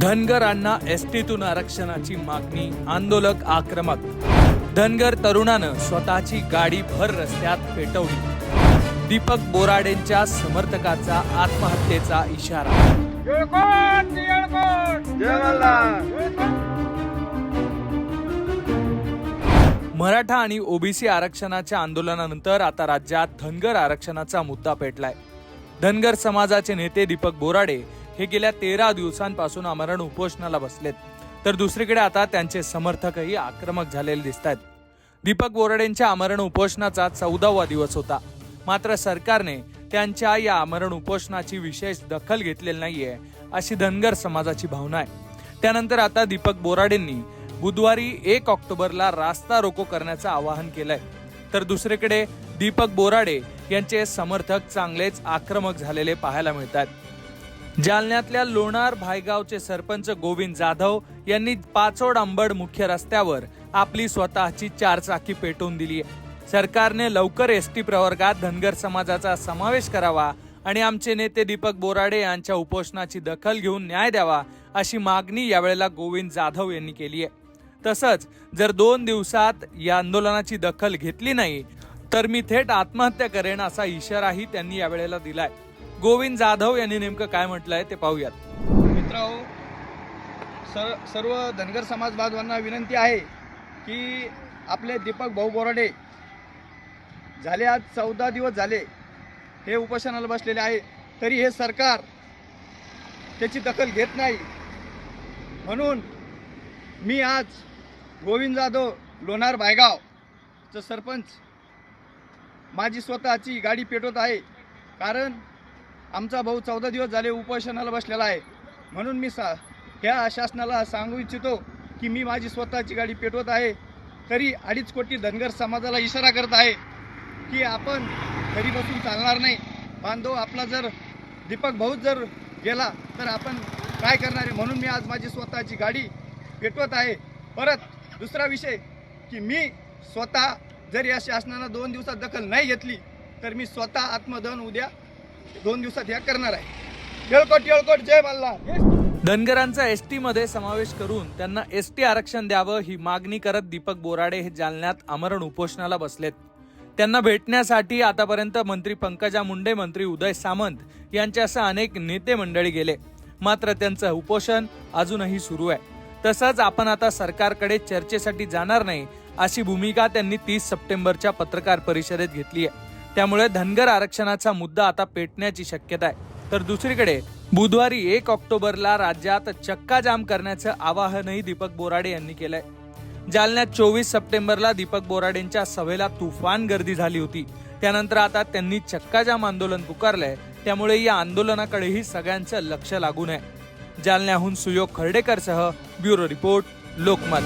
धनगरांना एसटीतून आरक्षणाची मागणी आंदोलक आक्रमक. धनगर तरुणानं स्वतःची गाडी भर रस्त्यात पेटवली. दीपक बोराडेंच्या समर्थकाचा आत्महत्येचा इशारा. मराठा आणि ओबीसी आरक्षणाच्या आंदोलनानंतर आता राज्यात धनगर आरक्षणाचा मुद्दा पेटलाय. धनगर समाजाचे नेते दीपक बोराडे हे गेल्या तेरा दिवसांपासून आमरण उपोषणाला बसलेत. तर दुसरीकडे आता त्यांचे समर्थकही आक्रमक झालेले दिसत आहेत दीपक बोराडेंच्या आमरण उपोषणाचा चौदावा दिवस होता. मात्र सरकारने त्यांच्या या आमरण उपोषणाची विशेष दखल घेतलेली नाहीये अशी धनगर समाजाची भावना आहे. त्यानंतर आता दीपक बोराडेंनी बुधवारी एक ऑक्टोबरला रास्ता रोको करण्याचं आवाहन केलंय. तर दुसरीकडे दीपक बोराडे यांचे समर्थक चांगलेच आक्रमक झालेले पाहायला मिळतात जालन्यातल्या लोणार भायगावचे सरपंच गोविंद जाधव यांनी पाचोड अंबड मुख्य रस्त्यावर आपली स्वतःची चारचाकी पेटवून दिली आहे. सरकारने लवकर एस टी प्रवर्गात धनगर समाजाचा समावेश करावा आणि आमचे नेते दीपक बोराडे यांच्या उपोषणाची दखल घेऊन न्याय द्यावा अशी मागणी यावेळेला गोविंद जाधव यांनी केली आहे. तसंच जर दोन दिवसात या आंदोलनाची दखल घेतली नाही तर मी थेट आत्महत्या करेन असा इशाराही त्यांनी यावेळेला दिलाय. गोविंद जाधव यांनी नेमकं काय म्हटलंय ते पाहूयात. मित्रांनो सर सर्व धनगर समाज बांधवांना विनंती आहे की आपले दीपक भाऊ बोराडे झाले आज चौदा दिवस झाले हे उपोषणाला बसलेले आहे तरी हे सरकार त्याची दखल घेत नाही. म्हणून मी आज गोविंद जाधव लोणार बायगावचं सरपंच माझी स्वतःची गाडी पेटवत आहे. कारण आमचा भाऊ चौदा दिवस झाले उपोषणाला बसलेला आहे. म्हणून मी सा ह्या शासनाला सांगू इच्छितो की मी माझी स्वतःची गाडी पेटवत आहे. तरी अडीच कोटी धनगर समाजाला इशारा करत आहे की आपण घरी बसून चालणार नाही. बांधव आपला जर दीपक भाऊ जर गेला तर आपण काय करणार आहे? म्हणून मी आज माझी स्वतःची गाडी पेटवत आहे. परत दुसरा विषय की मी स्वतः जर या शासनानं दोन दिवसात दखल नाही घेतली तर मी स्वतः आत्मदहन उद्या दोन दिवसात ह्या करणार आहे. येळकोट येळकोट जय मल्हार धनगरांचा एस टी मध्ये समावेश करून त्यांना एस टी आरक्षण द्यावं ही मागणी करत दीपक बोराडे हे जालन्यात आमरण उपोषणाला बसलेत. त्यांना भेटण्यासाठी आतापर्यंत मंत्री पंकजा मुंडे मंत्री उदय सामंत यांच्यासह अनेक नेते मंडळी गेले. मात्र त्यांचं उपोषण अजूनही सुरू आहे. तसंच आपण आता सरकारकडे चर्चेसाठी जाणार नाही अशी भूमिका त्यांनी तीस सप्टेंबरच्या पत्रकार परिषदेत घेतली आहे. त्यामुळे धनगर आरक्षणाचा मुद्दा आता पेटण्याची शक्यता आहे. तर दुसरीकडे बुधवारी एक ऑक्टोबरला राज्यात चक्का जाम करण्याचं आवाहनही दीपक बोराडे यांनी केलंय. जालन्यात चोवीस सप्टेंबरला दीपक बोराडेंच्या सभेला तुफान गर्दी झाली होती. त्यानंतर आता त्यांनी चक्का जाम आंदोलन पुकारलंय. त्यामुळे या आंदोलनाकडेही सगळ्यांचं लक्ष लागून आहे. जालन्याहून सुयोग खर्डेकरसह ब्युरो रिपोर्ट लोकमत.